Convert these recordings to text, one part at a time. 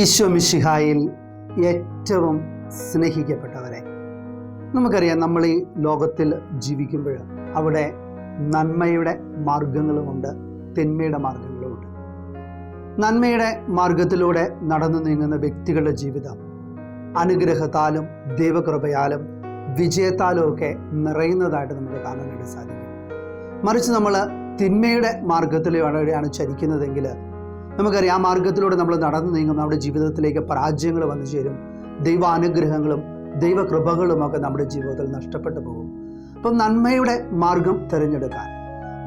ഈശോ മിശിഹായിൽ ഏറ്റവും സ്നേഹിക്കപ്പെട്ടവരെ. നമുക്കറിയാം നമ്മൾ ഈ ലോകത്തിൽ ജീവിക്കുമ്പോൾ അവിടെ നന്മയുടെ മാർഗങ്ങളുമുണ്ട് തിന്മയുടെ മാർഗങ്ങളുമുണ്ട്. നന്മയുടെ മാർഗത്തിലൂടെ നടന്നു നീങ്ങുന്ന വ്യക്തികളുടെ ജീവിതം അനുഗ്രഹത്താലും ദൈവകൃപയാലും വിജയത്താലും ഒക്കെ നിറയുന്നതായിട്ട് നമുക്ക് കാണാനായിട്ട് സാധിക്കും. മറിച്ച് നമ്മൾ തിന്മയുടെ മാർഗത്തിലൂടെയാണ് ചരിക്കുന്നതെങ്കിൽ നമുക്കറിയാം ആ മാർഗത്തിലൂടെ നമ്മൾ നടന്നു നീങ്ങും നമ്മുടെ ജീവിതത്തിലേക്ക് പരാജയങ്ങൾ വന്നു ചേരും. ദൈവാനുഗ്രഹങ്ങളും ദൈവകൃപകളും ഒക്കെ നമ്മുടെ ജീവിതത്തിൽ നഷ്ടപ്പെട്ടു പോകും. അപ്പം നന്മയുടെ മാർഗം തിരഞ്ഞെടുക്കാൻ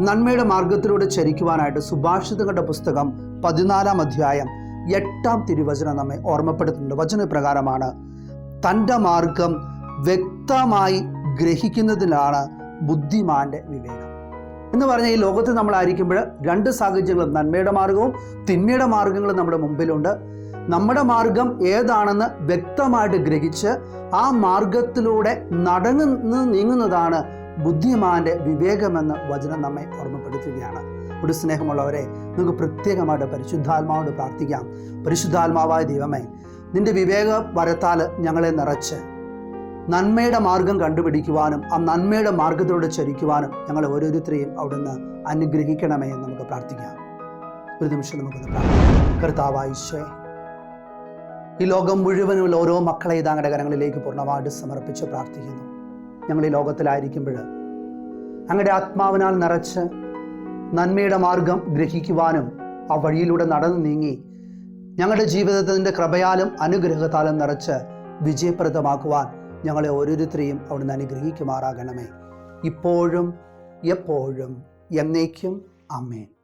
നന്മയുടെ മാർഗത്തിലൂടെ ചരിക്കുവാനായിട്ട് സുഭാഷിതങ്ങളുടെ പുസ്തകം പതിനാലാം അധ്യായം എട്ടാം തിരുവചനം നമ്മെ ഓർമ്മപ്പെടുത്തുന്നുണ്ട്. വചനപ്രകാരമാണ് തന്റെ മാർഗം വ്യക്തമായി ഗ്രഹിക്കുന്നതിനാണ് ബുദ്ധിമാന്റെ വിവേകം. എന്ന് പറഞ്ഞാൽ ഈ ലോകത്ത് നമ്മൾ ആയിരിക്കുമ്പോൾ രണ്ട് സാഹചര്യങ്ങളും നന്മയുടെ മാർഗവും തിന്മയുടെ മാർഗങ്ങളും നമ്മുടെ മുമ്പിലുണ്ട്. നമ്മുടെ മാർഗം ഏതാണെന്ന് വ്യക്തമായിട്ട് ഗ്രഹിച്ച് ആ മാർഗത്തിലൂടെ നടന്നു നീങ്ങുന്നതാണ് ബുദ്ധിമാന്റെ വിവേകമെന്ന് വചനം നമ്മെ ഓർമ്മപ്പെടുത്തുകയാണ്. ഒരു സ്നേഹമുള്ളവരെ നമുക്ക് പ്രത്യേകമായിട്ട് പരിശുദ്ധാത്മാവോട് പ്രാർത്ഥിക്കാം. പരിശുദ്ധാത്മാവായ ദൈവമേ നിന്റെ വിവേക വരത്താൽ ഞങ്ങളെ നിറച്ച് നന്മയുടെ മാർഗം കണ്ടുപിടിക്കുവാനും ആ നന്മയുടെ മാർഗത്തിലൂടെ ചരിക്കുവാനും ഞങ്ങൾ ഓരോരുത്തരെയും അവിടുന്ന് അനുഗ്രഹിക്കണമേ എന്ന് നമുക്ക് പ്രാർത്ഥിക്കാം. ഒരു നിമിഷം നമുക്കൊന്ന് പ്രാർത്ഥിക്കാം. കർത്താവായിശ്വേ ഈ ലോകം മുഴുവനുള്ള ഓരോ മക്കളെ താങ്കളുടെ കരങ്ങളിലേക്ക് പൂർണമായിട്ട് സമർപ്പിച്ച് പ്രാർത്ഥിക്കുന്നു. ഞങ്ങൾ ഈ ലോകത്തിലായിരിക്കുമ്പോൾ അങ്ങയുടെ ആത്മാവിനാൽ നിറച്ച് നന്മയുടെ മാർഗം ഗ്രഹിക്കുവാനും ആ വഴിയിലൂടെ നടന്നു നീങ്ങി ഞങ്ങളുടെ ജീവിതത്തിന്റെ കൃപയാലും അനുഗ്രഹത്താലും നിറച്ച് വിജയപ്രദമാക്കുവാൻ ഞങ്ങളെ ഓരോരുത്തരെയും അവിടുന്ന് അനുഗ്രഹിക്കുമാറാകണമേ. ഇപ്പോഴും എപ്പോഴും എന്നേക്കും അമ്മേൻ